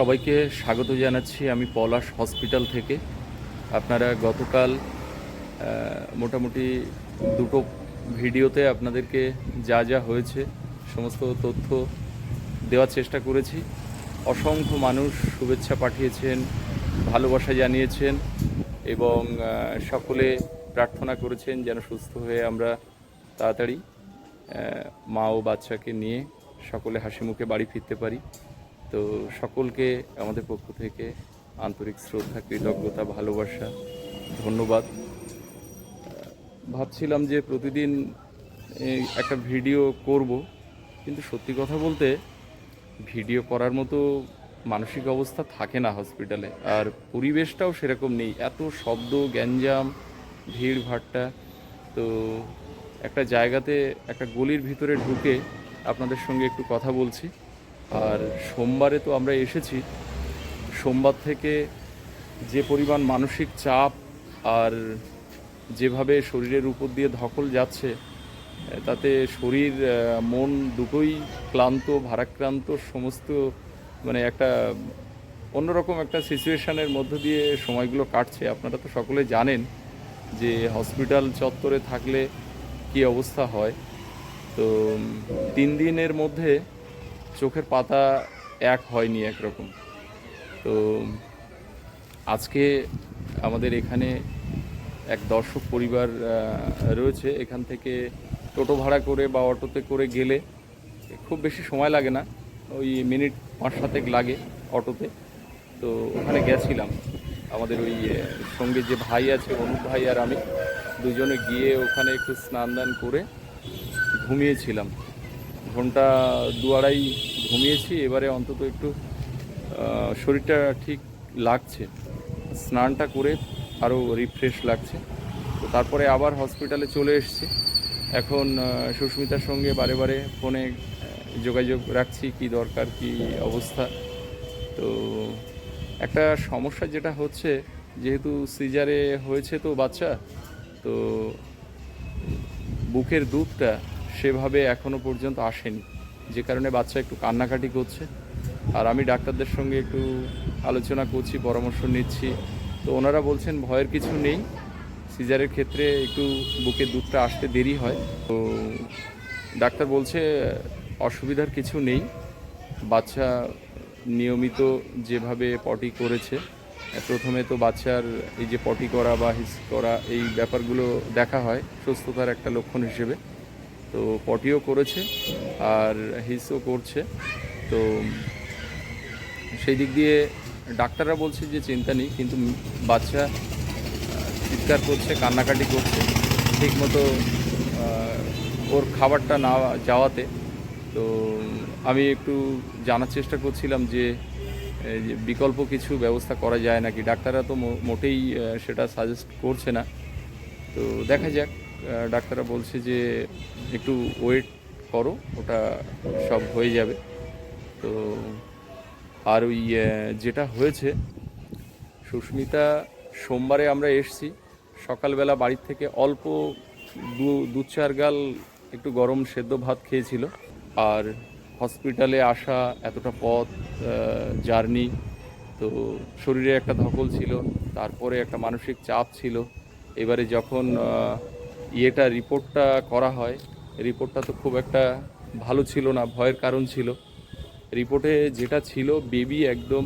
সবাইকে স্বাগত জানাচ্ছি আমি পলাশ হসপিটাল থেকে। আপনারা গতকাল মোটামুটি দুটো ভিডিওতে আপনাদেরকে যা যা হয়েছে, সমস্ত তথ্য দেওয়ার চেষ্টা করেছি। অসংখ্য মানুষ শুভেচ্ছা পাঠিয়েছেন, ভালোবাসা জানিয়েছেন এবং সকলে প্রার্থনা করেছেন যেন সুস্থ হয়ে আমরা তাড়াতাড়ি মা ও বাচ্চাকে নিয়ে সকলে হাসি মুখে বাড়ি ফিরতে পারি। তো সকলকে আমাদের পক্ষ থেকে আন্তরিক শ্রদ্ধা, কৃতজ্ঞতা, ভালোবাসা, ধন্যবাদ। ভাবছিলাম যে প্রতিদিন একটা ভিডিও করব, কিন্তু সত্যি কথা বলতে ভিডিও করার মতো মানসিক অবস্থা থাকে না হসপিটালে, আর পরিবেশটাও সেরকম নেই। এত শব্দ, গ্যাঞ্জাম, ভিড়, ভাট্টা, তো একটা জায়গাতে, একটা গলির ভিতরে ঢুকে আপনাদের সঙ্গে একটু কথা বলছি। আর সোমবারে তো আমরা এসেছি। সোমবার থেকে যে পরিমাণ মানসিক চাপ আর যেভাবে শরীরের উপর দিয়ে ধকল যাচ্ছে, তাতে শরীর মন দুটোই ক্লান্ত, ভারাক্রান্ত, সমস্ত মানে একটা অন্যরকম একটা সিচুয়েশনের মধ্য দিয়ে সময়গুলো কাটছে। আপনারা তো সকলে জানেন যে হসপিটাল চত্বরে থাকলে কি অবস্থা হয়। তো তিন দিনের মধ্যে চোখের পাতা এক হয়নি একরকম। তো আজকে আমাদের এখানে এক দর্শক পরিবার রয়েছে। এখান থেকে টোটো ভাড়া করে বা অটোতে করে গেলে খুব বেশি সময় লাগে না। ওই মিনিট পাঁচ সাতেক লাগে অটোতে। তো ওখানে গেছিলাম। আমাদের ওই সঙ্গে যে ভাই আছে, অনুপ ভাই আর আমি দুজনে গিয়ে ওখানে একটু স্নান দান করে ঘুমিয়েছিলাম। ঘণ্টা দু আড়াই ঘুমিয়েছি, এবারে অন্তত একটু শরীরটা ঠিক লাগছে। স্নানটা করে আরও রিফ্রেশ লাগছে। তো তারপরে আবার হসপিটালে চলে এসেছি। এখন সুস্মিতার সঙ্গে বারে বারে ফোনে যোগাযোগ রাখছি, কি দরকার, কি অবস্থা। তো একটা সমস্যা যেটা হচ্ছে, যেহেতু সিজারে হয়েছে তো বাচ্চা, তো বুকের দুধটা সেভাবে এখনও পর্যন্ত আসেনি। যে কারণে বাচ্চা একটু কান্নাকাটি করছে। আর আমি ডাক্তারদের সঙ্গে একটু আলোচনা করছি, পরামর্শ নিচ্ছি। তো ওনারা বলছেন ভয়ের কিছু নেই। সিজারের ক্ষেত্রে একটু বুকের দুধটা আসতে দেরি হয়। তো ডাক্তার বলছে অসুবিধার কিছু নেই। বাচ্চা নিয়মিত যেভাবে পটি করেছে, প্রথমে তো বাচ্চার এই যে পটি করা বা হিস করা, এই ব্যাপারগুলো দেখা হয়, সুস্থতার একটা লক্ষণ হিসেবে। তো পটিও করেছে আর হিসও করছে। তো সেই দিক দিয়ে ডাক্তাররা বলছে যে চিন্তা নেই, কিন্তু বাচ্চা চিৎকার করছে, কান্নাকাটি করছে। ঠিকমতো ওর খাবারটা না যাওয়াতে, তো আমি একটু জানার চেষ্টা করছিলাম যে বিকল্প কিছু ব্যবস্থা করা যায় নাকি? ডাক্তাররা তো মোটেই সেটা সাজেস্ট করছে না। তো দেখা যাক। ডাক্তাররা বলছে যে একটু ওয়েট করো, ওটা সব হয়ে যাবে। তো আর ওই যেটা হয়েছে, সুস্মিতা, সোমবারে আমরা এসছি। সকালবেলা বাড়ির থেকে অল্প দু দু চার গাল একটু গরম সেদ্ধ ভাত খেয়েছিল। আর হসপিটালে আসা এতটা পথ জার্নি, তো শরীরে একটা ধকল ছিল, তারপরে একটা মানসিক চাপ ছিল। এবারে যখন ইয়েটা রিপোর্টটা করা হয়। রিপোর্টটা তো খুব একটা ভালো ছিল না, ভয়ের কারণ ছিল। রিপোর্টে যেটা ছিল, বেবি একদম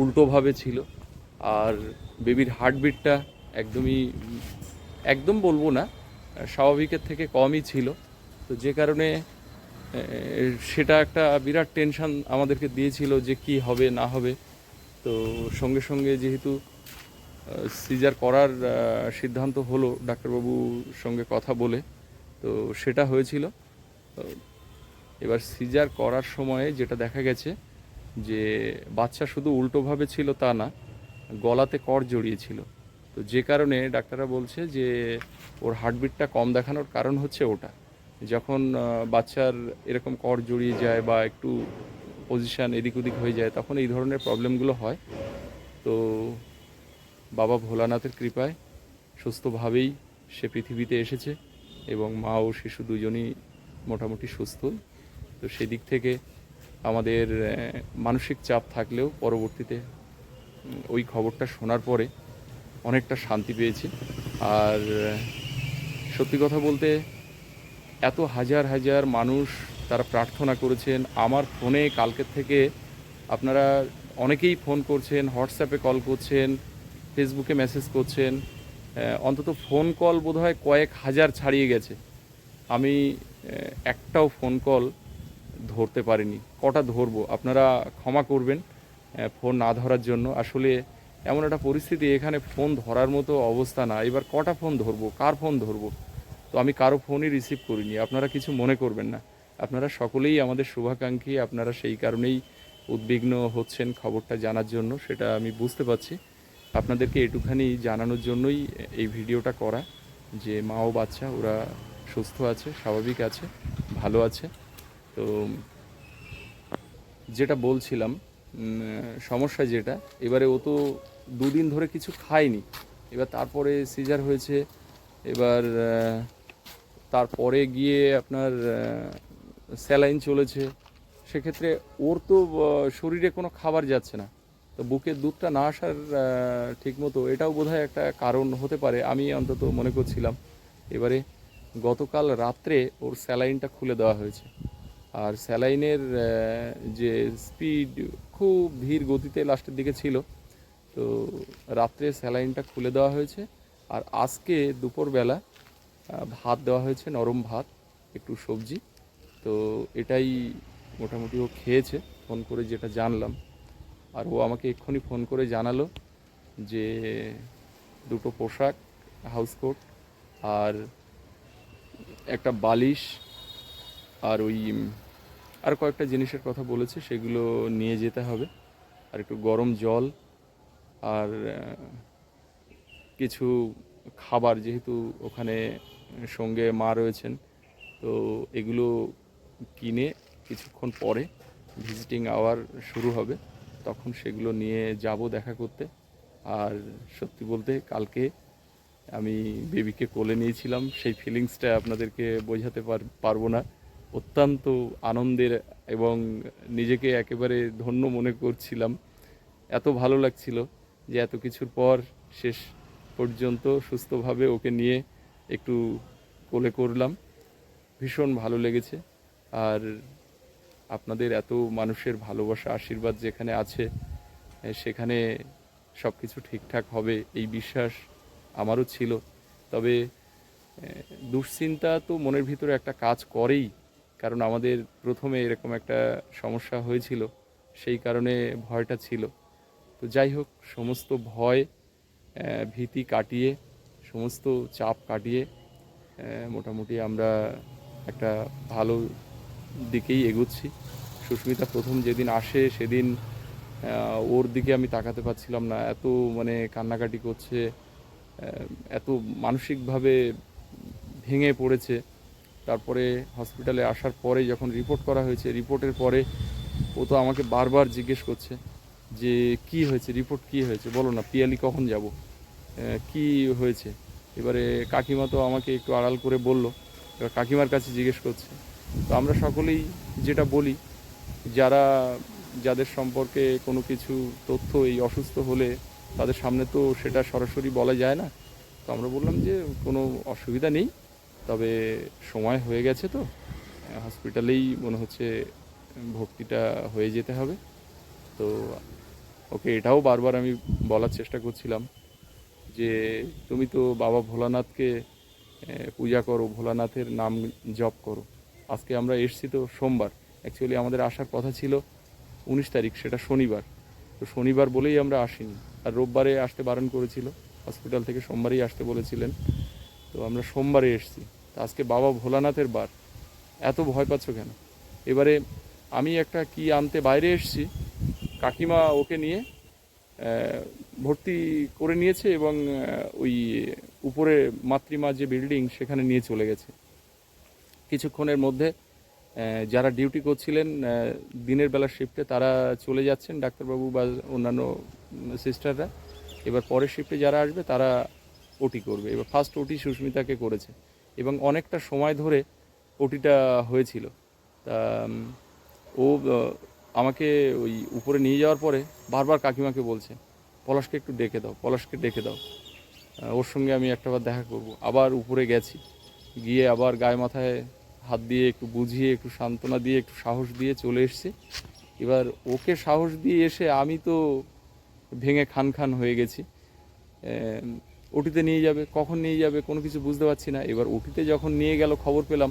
উল্টোভাবে ছিল। আর বেবির হার্টবিটটা একদমই, একদম বলব না, স্বাভাবিকের থেকে কমই ছিল। তো যে কারণে সেটা একটা বিরাট টেনশন আমাদেরকে দিয়েছিল যে কি হবে, না হবে। তো সঙ্গে সঙ্গে যেহেতু সিজার করার সিদ্ধান্ত হলো ডাক্তারবাবুর সঙ্গে কথা বলে। তো সেটা হয়েছিল। এবার সিজার করার সময়ে যেটা দেখা গেছে যে বাচ্চা শুধু উল্টোভাবে ছিল তা না, গলাতে কর জড়িয়েছিল। তো যে কারণে ডাক্তাররা বলছে যে ওর হার্টবিটটা কম দেখানোর কারণ হচ্ছে ওটা। যখন বাচ্চার এরকম কর জড়িয়ে যায় বা একটু পজিশান এদিক ওদিক হয়ে যায়, তখন এই ধরনের প্রবলেমগুলো হয়। তো বাবা ভোলানাথের কৃপায় সুস্থভাবেই সে পৃথিবীতে এসেছে এবং মা ও শিশু দুজনই মোটামুটি সুস্থ। তো সেদিক থেকে আমাদের মানসিক চাপ থাকলেও পরবর্তীতে ওই খবরটা শোনার পরে অনেকটা শান্তি পেয়েছি। আর সত্যি কথা বলতে এত হাজার হাজার মানুষ তারা প্রার্থনা করেছেন। আমার ফোনে কালকের থেকে আপনারা অনেকেই ফোন করছেন, হোয়াটসঅ্যাপে কল করছেন। ফেসবুকে মেসেজ করছেন অন্তত ফোন কল বোধহয় কয়েক হাজার ছাড়িয়ে গেছে। আমি একটাও ফোন কল ধরতে পারিনি। কটা ধরবো? আপনারা ক্ষমা করবেন ফোন না ধরার জন্য। আসলে এমন একটা পরিস্থিতি, এখানে ফোন ধরার মতো অবস্থা না। এবার কটা ফোন ধরবো? কার ফোন ধরবো? তো আমি কারও ফোনই রিসিভ করিনি। আপনারা কিছু মনে করবেন না। আপনারা সকলেই আমাদের শুভাকাঙ্ক্ষী। আপনারা সেই কারণেই উদ্বিগ্ন হচ্ছেন খবরটা জানার জন্য, সেটা আমি বুঝতে পারছি। আপনাদেরকে এটুখানি জানানোর জন্যই এই ভিডিওটা করা যে মা ও বাচ্চা, ওরা সুস্থ আছে, স্বাভাবিক আছে, ভালো আছে। তো যেটা বলছিলাম সমস্যা যেটা, এবারে ও তো দুদিন ধরে কিছু খায়নি। এবার তারপরে সিজার হয়েছে, এবার তারপরে গিয়ে আপনার স্যালাইন চলেছে। সেক্ষেত্রে ওর তো শরীরে কোনো খাবার যাচ্ছে না। তো বুকের দুধটা না আসার আহ, ঠিকমতো এটাও বোধহয় একটা কারণ হতে পারে আমি অন্তত মনে করছিলাম। এবারে গতকাল রাত্রে ওর স্যালাইনটা খুলে দেওয়া হয়েছে। আর স্যালাইনের যে স্পিড খুব ধীর গতিতে লাস্টের দিকে ছিল তো রাত্রে স্যালাইনটা খুলে দেওয়া হয়েছে। আর আজকে দুপুরবেলা ভাত দেওয়া হয়েছে নরম ভাত একটু সবজি। তো এটাই মোটামুটি ও খেয়েছে ফোন করে যেটা জানলাম। আর ও আমাকে এক্ষুনি ফোন করে জানালো যে দুটো পোশাক হাউস কোট আর একটা বালিশ আর ওই, আর কয়েকটা জিনিসের কথা বলেছে, সেগুলো নিয়ে যেতে হবে। আর একটু গরম জল আর কিছু খাবার যেহেতু ওখানে সঙ্গে মা রয়েছেন, তো এগুলো কিনে কিছুক্ষণ পরে ভিজিটিং আওয়ার শুরু হবে। তখন সেগুলো নিয়ে যাব দেখা করতে। আর সত্যি বলতে কালকে আমি বেবিকে কোলে নিয়েছিলাম। সেই ফিলিংসটা আপনাদেরকে বোঝাতে পার- পারব না। অত্যন্ত আনন্দের এবং নিজেকে একেবারে ধন্য মনে করছিলাম। এত ভালো লাগছিল যে এত কিছুর পর শেষ পর্যন্ত সুস্থভাবে ওকে নিয়ে একটু কোলে করলাম। ভীষণ ভালো লেগেছে। আর আপনাদের এত মানুষের ভালোবাসা, আশীর্বাদ যেখানে আছে সেখানে সব কিছু ঠিকঠাক হবে এই বিশ্বাস আমারও ছিল। তবে দুশ্চিন্তা তো মনের ভিতরে একটা কাজ করেই, কারণ আমাদের প্রথমে এরকম একটা সমস্যা হয়েছিল, সেই কারণে ভয়টা ছিল। তো যাই হোক, সমস্ত ভয় ভীতি কাটিয়ে, সমস্ত চাপ কাটিয়ে মোটামুটি আমরা একটা ভালো দিকেই এগোচ্ছি। সুস্মিতা প্রথম যেদিন আসে সেদিন ওর দিকে আমি তাকাতে পারছিলাম না। এত মানে কান্নাকাটি করছে এত মানসিকভাবে ভেঙে পড়েছে। তারপরে হসপিটালে আসার পরে যখন রিপোর্ট করা হয়েছে, রিপোর্টের পরে ও তো আমাকে বারবার জিজ্ঞেস করছে যে, কি হয়েছে? রিপোর্ট কি হয়েছে? বলো না, পিয়ালি কখন যাব? কি হয়েছে? এবারে কাকিমা তো আমাকে একটু আড়াল করে বলল, এবার কাকিমার কাছে জিজ্ঞেস করছে তো আমরা সকলেই যেটা বলি, যারা, যাদের সম্পর্কে কোনো কিছু তথ্য এই অসুস্থ হলে তাদের সামনে তো সেটা সরাসরি বলা যায় না। তো আমরা বললাম যে কোনো অসুবিধা নেই, তবে সময় হয়ে গেছে তো, হসপিটালেই মনে হচ্ছে ভর্তিটা হয়ে যেতে হবে। তো ওকে, এটাও বারবার আমি বলার চেষ্টা করছিলাম যে তুমি তো বাবা ভোলানাথকে পূজা করো, ভোলানাথের নাম জপ করো। আজকে আমরা এসছি তো সোমবার। অ্যাকচুয়ালি আমাদের আসার কথা ছিল উনিশ তারিখ, সেটা শনিবার। তো শনিবার বলেই আমরা আসিনি। আর রোববারে আসতে বারণ করেছিল হসপিটাল থেকে সোমবারেই আসতে বলেছিলেন। তো আমরা সোমবারে এসছি। তো আজকে বাবা ভোলানাথের বার। এত ভয় পাচ্ছ কেন? এবারে আমি একটা কি আনতে বাইরে এসছি, কাকিমা ওকে নিয়ে ভর্তি করে নিয়েছে এবং ওই উপরে মাতৃমা যে বিল্ডিং সেখানে নিয়ে চলে গেছে। কিছুক্ষণের মধ্যে যারা ডিউটি করছিলেন দিনের বেলা শিফটে তারা চলে যাচ্ছেন ডাক্তারবাবু বা অন্যান্য সিস্টাররা এবার পরের শিফটে যারা আসবে, তারা ওটি করবে। এবার ফার্স্ট ওটি সুস্মিতাকে করেছে। এবং অনেকটা সময় ধরে ওটিটা হয়েছিল। তা ও আমাকে ওই উপরে নিয়ে যাওয়ার পরে বারবার কাকিমাকে বলছে, পলাশকে একটু ডেকে দাও, পলাশকে ডেকে দাও। ওর সঙ্গে আমি একটাবার দেখা করব। আবার উপরে গেছি। গিয়ে আবার গায়ে মাথায় হাত দিয়ে একটু বুঝিয়ে, একটু সান্ত্বনা দিয়ে, একটু সাহস দিয়ে চলে এসেছি। এবার ওকে সাহস দিয়ে এসে আমি তো ভেঙে খান খান হয়ে গেছি। ওটিতে নিয়ে যাবে, কখন নিয়ে যাবে, কোনো কিছু বুঝতে পারছি না। এবার ওটিতে যখন নিয়ে গেল, খবর পেলাম।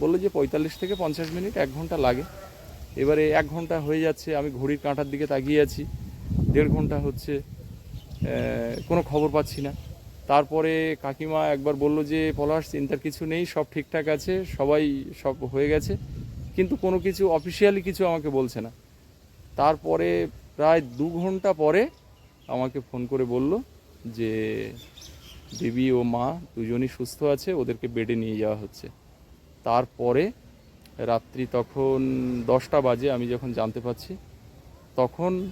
বলল যে পঁয়তাল্লিশ থেকে পঞ্চাশ মিনিট, এক ঘণ্টা লাগে। এবারে এক ঘণ্টা হয়ে যাচ্ছে, আমি ঘড়ির কাঁটার দিকে তাকিয়ে আছি। দেড় ঘণ্টা হচ্ছে কোনো খবর পাচ্ছি না। তারপরে কাকিমা একবার বলল যে, পলাশ, চিন্তার কিছু নেই, সব ঠিকঠাক আছে, সবাই সব হয়ে গেছে। কিন্তু কোনো কিছু অফিসিয়ালি কিছু আমাকে বলছে না। তারপরে প্রায় দু ঘণ্টা পরে আমাকে ফোন করে বলল যে, দেবী ও মা দুজনই সুস্থ আছে, ওদেরকে বেডে নিয়ে যাওয়া হচ্ছে। তারপরে রাত্রি তখন দশটা বাজে, আমি যখন জানতে পারছি, তখন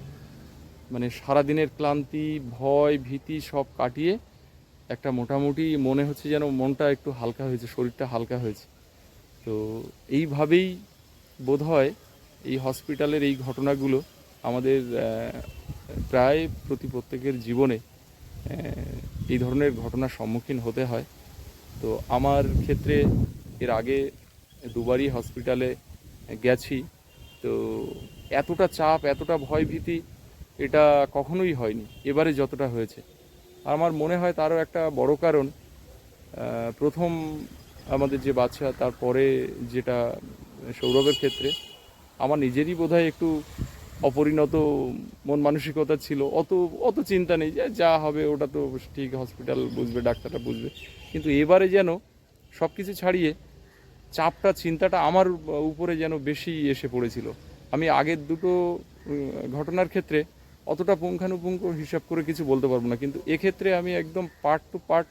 মানে সারাদিনের ক্লান্তি, ভয়, ভীতি সব কাটিয়ে একটা মোটামুটি মনে হচ্ছে যেন মনটা একটু হালকা হয়েছে, শরীরটা হালকা হয়েছে। তো এইভাবেই বোধ হয় এই হসপিটালের এই ঘটনাগুলো আমাদের প্রায় প্রতি প্রত্যেকের জীবনে এই ধরনের ঘটনার সম্মুখীন হতে হয়। তো আমার ক্ষেত্রে এর আগে দুবারই হসপিটালে গেছি। তো এতটা চাপ, এতটা ভয় ভীতি এটা কখনোই হয়নি। এবারে যতটা হয়েছে। আমার মনে হয় তারও একটা বড় কারণ প্রথম আমাদের যে বাচ্চা তারপরে যেটা সৌরভের ক্ষেত্রে, আমার নিজেরই বোধহয় একটু অপরিণত মন মানসিকতা ছিল। অত অত চিন্তা নেই যে যা হবে ওটা তো ঠিক হসপিটাল বুঝবে, ডাক্তাররা বুঝবে। কিন্তু এবারে যেন সব কিছু ছাড়িয়ে চাপটা, চিন্তাটা আমার উপরে যেন বেশি এসে পড়েছিল। আমি আগের দুটো ঘটনার ক্ষেত্রে অতটা পুঙ্খানুপুঙ্খ হিসাব করে কিছু বলতে পারব না। কিন্তু এক্ষেত্রে আমি একদম পার্ট টু পার্ট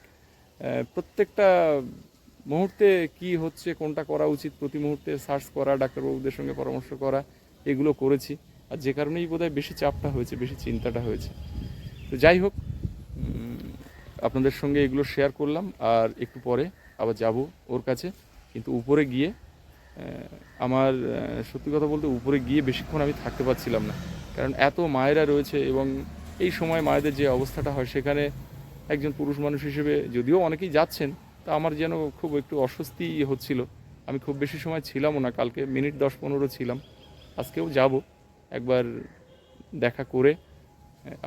প্রত্যেকটা মুহূর্তে কি হচ্ছে, কোনটা করা উচিত, প্রতি মুহূর্তে সার্চ করা ডাক্তারবাবুদের সঙ্গে পরামর্শ করা, এগুলো করেছি। আর যে কারণেই বোধহয় বেশি চাপটা হয়েছে, বেশি চিন্তাটা হয়েছে। তো যাই হোক আপনাদের সঙ্গে এগুলো শেয়ার করলাম। আর একটু পরে আবার যাব ওর কাছে। কিন্তু উপরে গিয়ে আমার সত্যি কথা বলতে উপরে গিয়ে বেশিক্ষণ আমি থাকতে পারছিলাম না। কারণ এত মায়েরা রয়েছে এবং এই সময় মায়েদের যে অবস্থাটা হয়, সেখানে একজন পুরুষ মানুষ হিসেবে যদিও অনেকেই যাচ্ছেন, তা আমার যেন খুব একটু অস্বস্তি হচ্ছিল। আমি খুব বেশি সময় ছিলামও না, কালকে মিনিট দশ পনেরো ছিলাম। আজকেও যাব, একবার দেখা করে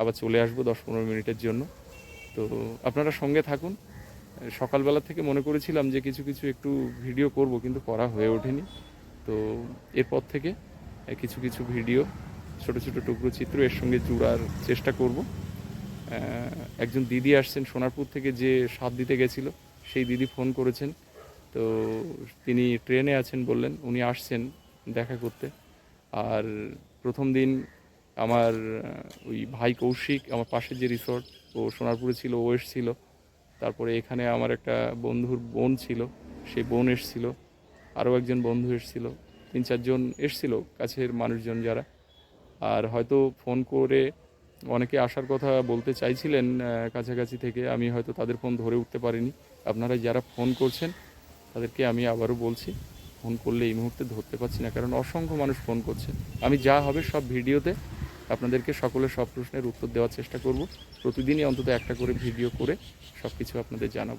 আবার চলে আসব দশ পনেরো মিনিটের জন্য। তো আপনারা সঙ্গে থাকুন। সকালবেলা থেকে মনে করেছিলাম যে কিছু কিছু একটু ভিডিও করব, কিন্তু করা হয়ে ওঠেনি। তো এরপর থেকে কিছু কিছু ভিডিও ছোট ছোট টুকরো চিত্র, এর সঙ্গে জুড়ার চেষ্টা করব। একজন দিদি আসছেন সোনারপুর থেকে যে সাথ দিতে গেছিল, সেই দিদি ফোন করেছেন। তো তিনি ট্রেনে আছেন বললেন, উনি আসছেন দেখা করতে। আর প্রথম দিন আমার ওই ভাই কৌশিক, আমার পাশের যে রিসর্ট ও সোনারপুরে ছিল, ও এসছিল। তারপরে এখানে আমার একটা বন্ধুর বোন ছিল সেই বোন এসছিল, আরও একজন বন্ধু এসছিল, তিন চারজন এসছিল কাছের মানুষজন যারা। আর হয়তো ফোন করে অনেকে আসার কথা বলতে চাইছিলেন কাছাকাছি থেকে। আমি হয়তো তাদের ফোন ধরে উঠতে পারিনি। আপনারা যারা ফোন করছেন, তাদেরকে আমি আবারও বলছি, ফোন করলে এই মুহূর্তে ধরতে পারছি না, কারণ অসংখ্য মানুষ ফোন করছে। আমি যা হবে সব ভিডিওতে আপনাদেরকে সকলের সব প্রশ্নের উত্তর দেওয়ার চেষ্টা করব। প্রতিদিনই অন্তত একটা করে ভিডিও করে সব কিছু আপনাদের জানাব।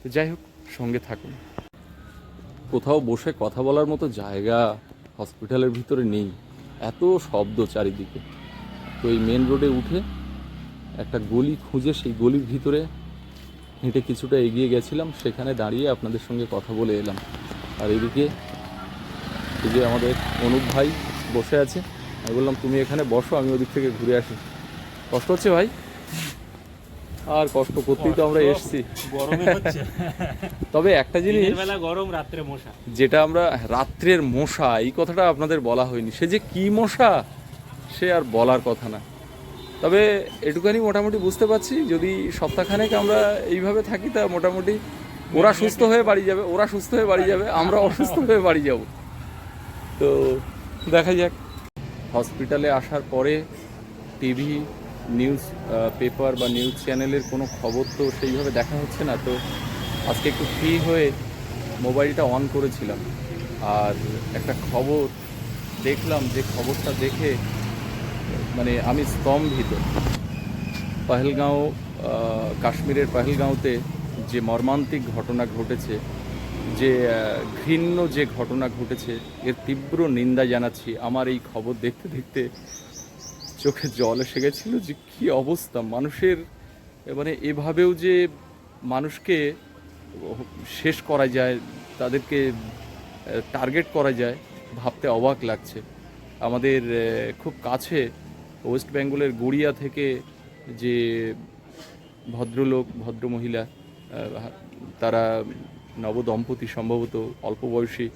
তো যাই হোক, সঙ্গে থাকুন। কোথাও বসে কথা বলার মতো জায়গা হসপিটালের ভিতরে নেই। এত শব্দ চারিদিকে। তো এই মেন রোডে উঠে একটা গলি খুঁজে সেই গলির ভিতরে হেঁটে কিছুটা এগিয়ে গেছিলাম। সেখানে দাঁড়িয়ে আপনাদের সঙ্গে কথা বলে এলাম। আর এদিকে এই যে আমাদের অনুপ ভাই বসে আছে। আমি বললাম, তুমি এখানে বসো, আমি ওদিক থেকে ঘুরে আসি। কষ্ট হচ্ছে ভাই? আর কষ্ট করতেই তো আমরা এসছি। গরমে হচ্ছে। তবে একটা জিনিস বেলা গরম রাত্রে মশা। যেটা আমরা রাত্রের মশা এই কথাটা আপনাদের বলা হয়নি। সে যে কি মশা সে আর বলার কথা না। তবে এটুখানি মোটামুটি বুঝতে পারছি যদি সপ্তাহখানেক আমরা এইভাবে থাকি তা মোটামুটি ওরা সুস্থ হয়ে বাড়ি যাবে ওরা সুস্থ হয়ে বাড়ি যাবে আমরা অসুস্থ হয়ে বাড়ি যাব। তো দেখা যাক। হসপিটালে আসার পরে টিভি নিউজ পেপার বা নিউজ চ্যানেলের কোনো খবর তো সেইভাবে দেখা হচ্ছে না। তো আজকে একটু ফ্রি হয়ে মোবাইলটা অন করেছিলাম। আর একটা খবর দেখলাম যে খবরটা দেখে মানে আমি স্তম্ভিত। পহেলগাঁও কাশ্মীরের পহেলগাঁওতে যে মর্মান্তিক ঘটনা ঘটেছে, যে ঘৃণ্য যে ঘটনা ঘটেছে, এর তীব্র নিন্দা জানাচ্ছি। আমার এই খবর দেখতে দেখতে চোখে জল এসে গেছিল যে কি অবস্থা? মানুষের মানে এভাবেও যে মানুষকে শেষ করা যায় তাদেরকে টার্গেট করা যায় ভাবতে অবাক লাগছে। আমাদের খুব কাছে ওয়েস্ট বেঙ্গলের গড়িয়া থেকে যে ভদ্রলোক ভদ্র মহিলা আহ, তারা নবদম্পতি সম্ভবত অল্প বয়সী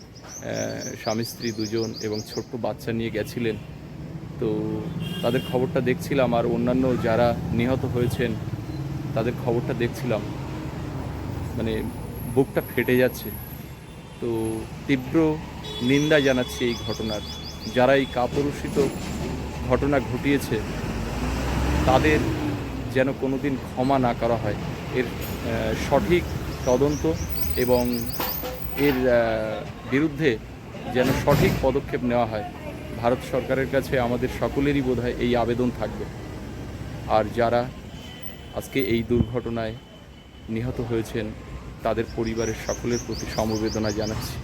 স্বামী স্ত্রী দুজন এবং ছোট্ট বাচ্চা নিয়ে গেছিলেন। তো তাদের খবরটা দেখছিলাম আর অন্যান্য যারা নিহত হয়েছেন, তাদের খবরটা দেখছিলাম। মানে বুকটা ফেটে যাচ্ছে। তো তীব্র নিন্দা জানাচ্ছি এই ঘটনার। যারা এই কাপুরুষিত ঘটনা ঘটিয়েছে, তাদের যেন কোনো দিন ক্ষমা না করা হয়। এর সঠিক তদন্ত এবং এর বিরুদ্ধে যেন সঠিক পদক্ষেপ নেওয়া হয়। ভারত সরকারের কাছে আমাদের সকলেরই বোধহয় এই আবেদন থাকবে। আর যারা আজকে এই দুর্ঘটনায় নিহত হয়েছেন, তাদের পরিবারের সকলের প্রতি সমবেদনা জানাচ্ছি।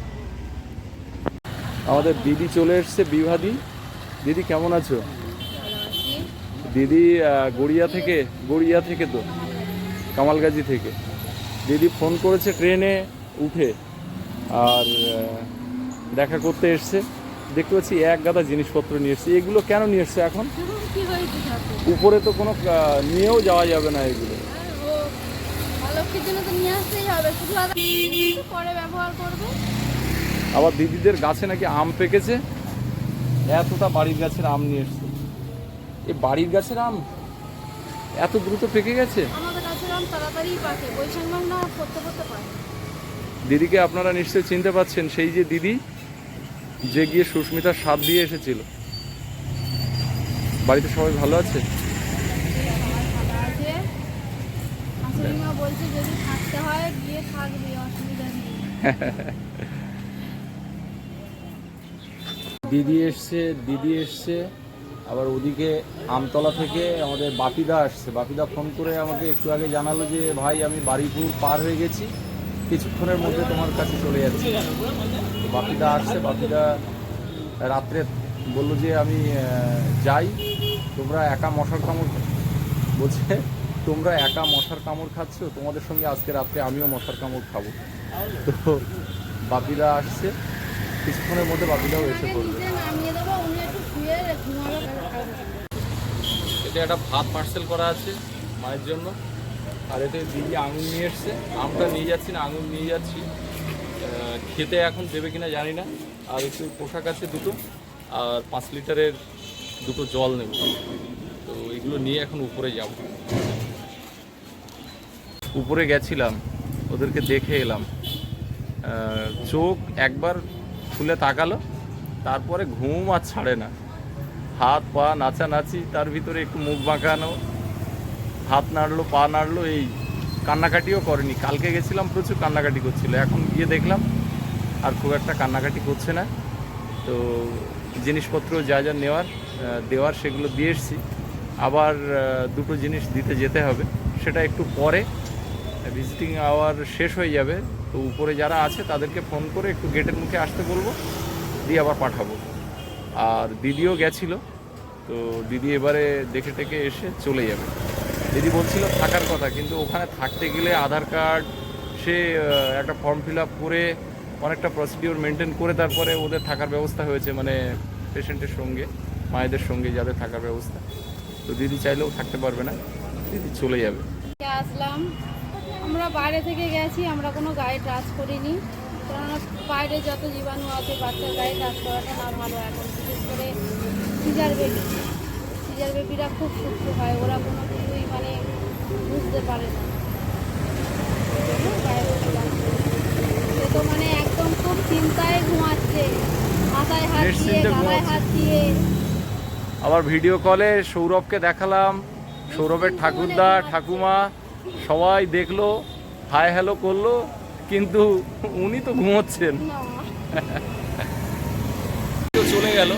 আমাদের দিদি চলে এসছে। বিভাদি দিদি কেমন আছো? দিদি গড়িয়া থেকে গড়িয়া থেকে তো, কামালগাজি থেকে। দিদি ফোন করেছে ট্রেনে উঠে, আর দেখা করতে এসছে। দেখতে পাচ্ছি এক গাদা জিনিসপত্র নিয়ে এসছে। এগুলো কেন নিয়ে এসছে এখন? উপরে তো কোনো নিয়েও যাওয়া যাবে না এগুলো। করবে? আবার দিদিদের গাছে নাকি আম পেকেছে? এতটা বাড়ির গাছের আম নিয়ে এসছে। এই বাড়ির গাছের আম? এত দ্রুত পেকে গেছে? দিদিকে আপনারা নিশ্চয়ই চিনতে পাচ্ছেন সেই যে দিদি যে গিয়ে সুস্মিতার সাপ দিয়ে এসেছিল। বাড়িতে সবাই ভালো আছে? দিদি এসছে দিদি এসছে আবার ওদিকে আমতলা থেকে আমাদের বাপিদা আসছে। বাপিদা ফোন করে আমাকে একটু আগে জানালো যে ভাই আমি বাড়িপুর পার হয়ে গেছি। কিছুক্ষণের মধ্যে তোমার কাছে চলে যাচ্ছে। বাপিদা আসছে বাপিদা রাত্রে বলল যে আমি যাই। তোমরা একা মশার কামড় বলছে তোমরা একা মশার কামড় খাচ্ছ? তোমাদের সঙ্গে আজকে রাত্রে আমিও মশার কামড় খাব। তো বাপিদা আসছে। কিছুক্ষণের মধ্যে বাপিদাও এসে পড়বে এটা একটা ভাত পার্সেল করা আছে মায়ের জন্য। আর এতে দিদি আঙুল নিয়ে এসছে, আমটা নিয়ে যাচ্ছি না, আঙুল নিয়ে যাচ্ছি। খেতে এখন দেবে কিনা জানি না, আর একটু পোশাক আছে দুটো, আর পাঁচ লিটারের দুটো জল নেব। তো এগুলো নিয়ে এখন উপরে যাব। উপরে গেছিলাম, ওদেরকে দেখে এলাম। চোখ একবার খুলে তাকালো, তারপরে ঘুম আর ছাড়ে না। হাত পা নাচানাচি, তার ভিতরে একটু মুখ বাঁকানো হাত নাড়লো, পা নাড়লো, এই কান্নাকাটিও করেনি। কালকে গেছিলাম প্রচুর কান্নাকাটি করছিল, এখন গিয়ে দেখলাম আর খুব একটা কান্নাকাটি করছে না। তো জিনিসপত্র যা যা নেওয়ার দেওয়ার সেগুলো দিয়ে এসছি। আবার দুটো জিনিস দিতে যেতে হবে, সেটা একটু পরে। ভিজিটিং আওয়ার শেষ হয়ে যাবে, তো উপরে যারা আছে তাদেরকে ফোন করে একটু গেটের মুখে আসতে বলব, দিয়ে আবার পাঠাবো। আর দিদিও গেছিল, তো দিদি এবারে দেখে টেকে এসে চলে যাবে। দিদি বলছিল থাকার কথা, কিন্তু ওখানে থাকতে গেলে আধার কার্ড, সে একটা ফর্ম ফিল আপ করে, অনেকটা প্রসিডিওর মেনটেন করে তারপরে ওদের থাকার ব্যবস্থা হয়েছে মানে পেশেন্টের সঙ্গে, মায়েদের সঙ্গে যাদের থাকার ব্যবস্থা। তো দিদি চাইলেও থাকতে পারবে না, দিদি চলে যাবে। আসলাম? আমরা বাইরে থেকে গেছি, আমরা কোনো গায়ে টাচ করিনি। কেননা বাইরে যত জীবাণু আছে, বাচ্চার গায়ে টাচ করাটা না ভালো এখন, বিশেষ করে সিজার বেবি। সিজার বেবিরা খুব সূক্ষ্ম হয়, ওরা কোনো মানে বুঝতে পারে না। সে তো মানে একদম খুব চিন্তায় ঘুমাচ্ছে। মাথায় হাত দিয়ে নিশ্চিন্তে হাত দিয়ে। আবার ভিডিও কলে সৌরভকে দেখালাম। সৌরভের ঠাকুরদা ঠাকুমা সবাই দেখল হাই হ্যালো করল কিন্তু উনি তো ঘুমোচ্ছেন। চলে গেল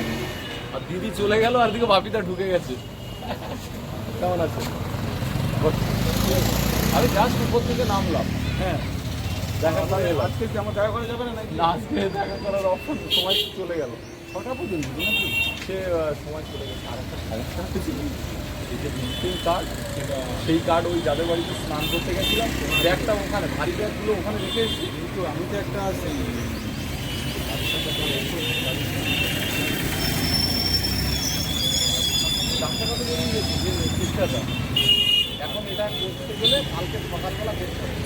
আর দিদি চলে গেল আর দিকে বাপিটা ঢুকে গেছে। কেমন আছে? আমি জাস্ট উপর থেকে নামলাম। হ্যাঁ। দেখা করে। আজকে কি আমার দেখা করা যাবে না নাকি? আজকে দেখা করার অপশন সময় চলে গেল। ছটা পর্যন্ত নাকি? সে সময় চলে গেছে। আর একটা সমস্যা হচ্ছে এই যে ভিজিটিং কার্ড সেই কার্ড ওই যাদের বাড়িতে স্নান করতে গেছিলাম ব্যাগটা ওখানে ভারী ব্যাগগুলো ওখানে রেখে এসেছি। কিন্তু আমি তো একটা সেই ডাক্তার কথা জেনে যে চেষ্টাটা এটা করতে গেলে কালকে সকালবেলা করতে হবে।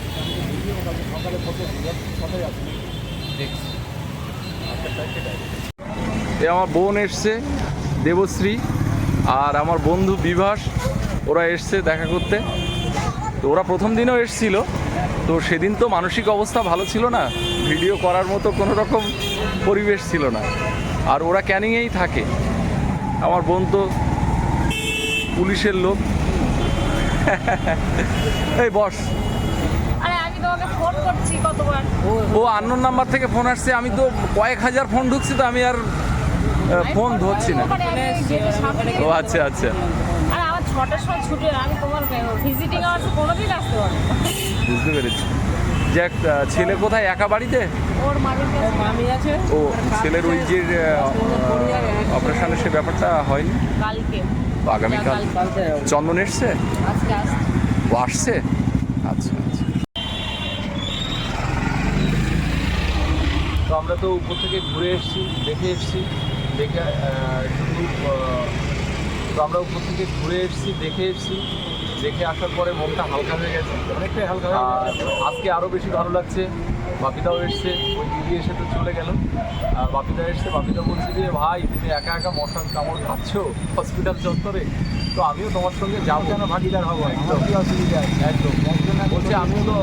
সকালে আছে দেখছি। এ আমার বোন এসছে দেবশ্রী আর আমার বন্ধু বিভাস ওরা এসছে দেখা করতে। তো ওরা প্রথম দিনও এসছিল। তো সেদিন তো মানসিক অবস্থা ভালো ছিল না ভিডিও করার মতো কোনো রকম পরিবেশ ছিল না। আর ওরা ক্যানিংয়েই থাকে। আমার বোন তো পুলিশের লোক। এই বস। আরে আমি তোমাকে ফোন করছি কতবার। ও আন্নোর নাম্বার থেকে ফোন আসছে আমি তো কয়েক হাজার ফোন ঢুকছি তো আমি আর ফোন ধরছি না। ও আচ্ছা আচ্ছা। আর আমার ছটার সময় তোমার ভিজিটিং আওয়ার্স কোনোদিন আসতে পারব না। বুঝতে পেরেছি। যে ছেলে কোথায়? একা বাড়িতে? ওর মামির কাছে মামি আছে। ও ছেলের ওই যে অপারেশনের সে ব্যাপারটা হয়নি? কালকে। তো আগামীকাল চন্দন এসছে ও আসছে? আচ্ছা আচ্ছা। তো আমরা তো উপর থেকে ঘুরে এসেছি দেখে এসেছি দেখে শুধু তো আমরা উপর থেকে ঘুরে এসেছি দেখে এসেছি দেখে আসার পরে মনটা হালকা হয়ে গেছে। অনেকটাই হালকা হয়ে আজকে আরও বেশি ভালো লাগছে বাপিদাও এসছে। দিদি এসে তো চলে গেল। আর বাপিদা এসছে বাপিদা বলছে যে ভাই তুমি একা একা মশার কামড় খাচ্ছ হসপিটাল চত্বরে? তো আমিও তোমার সঙ্গে যাব। কেন ভাগিদার হব? একদম। কি অসুবিধা? একদম। বলছে আমিও তো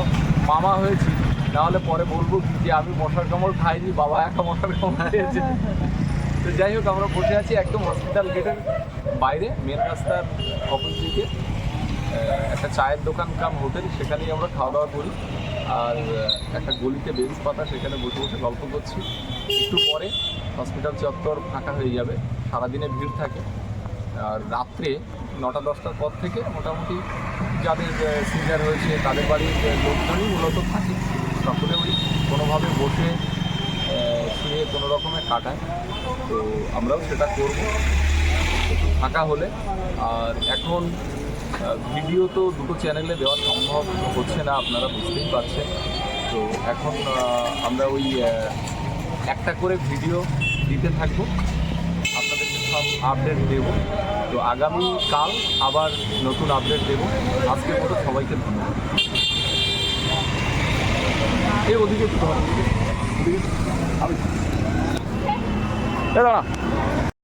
মামা হয়েছি। নাহলে পরে বলব কি যে আমি মশার কামড় খাইনি বাবা একা মশার কামড় খেয়েছে। তো যাই হোক আমরা বসে আছি একদম হসপিটাল গেটের বাইরে মেন রাস্তার অপোজিটে একটা চায়ের দোকান কাম হোটেল সেখানেই আমরা খাওয়া দাওয়া করি। আর একটা গলিতে বেঞ্চ পাতা, সেখানে বসে বসে গল্প করছি। একটু পরে হসপিটাল চত্বর ফাঁকা হয়ে যাবে, সারাদিনে ভিড় থাকে। আর রাত্রে নটা, দশটার পর থেকে মোটামুটি যাদের সিজার হয়েছে তাদের বাড়ির লোকজনই মূলত থাকে। সকলে ওই কোনোভাবে বসে শুয়ে কোনো রকমে কাটায়। তো আমরাও সেটা করব। ফাঁকা হলে। আর এখন ভিডিও তো দুটো চ্যানেলে দেওয়া সম্ভব হচ্ছে না, আপনারা বুঝতেই পারছেন। তো এখন আমরা ওই একটা করে ভিডিও দিতে থাকব। আপনাদেরকে সব আপডেট দেব। তো আগামী কাল আবার নতুন আপডেট দেব। আজকের মতো সবাইকে ধন্যবাদ। এই ওদিকে দাঁড়া।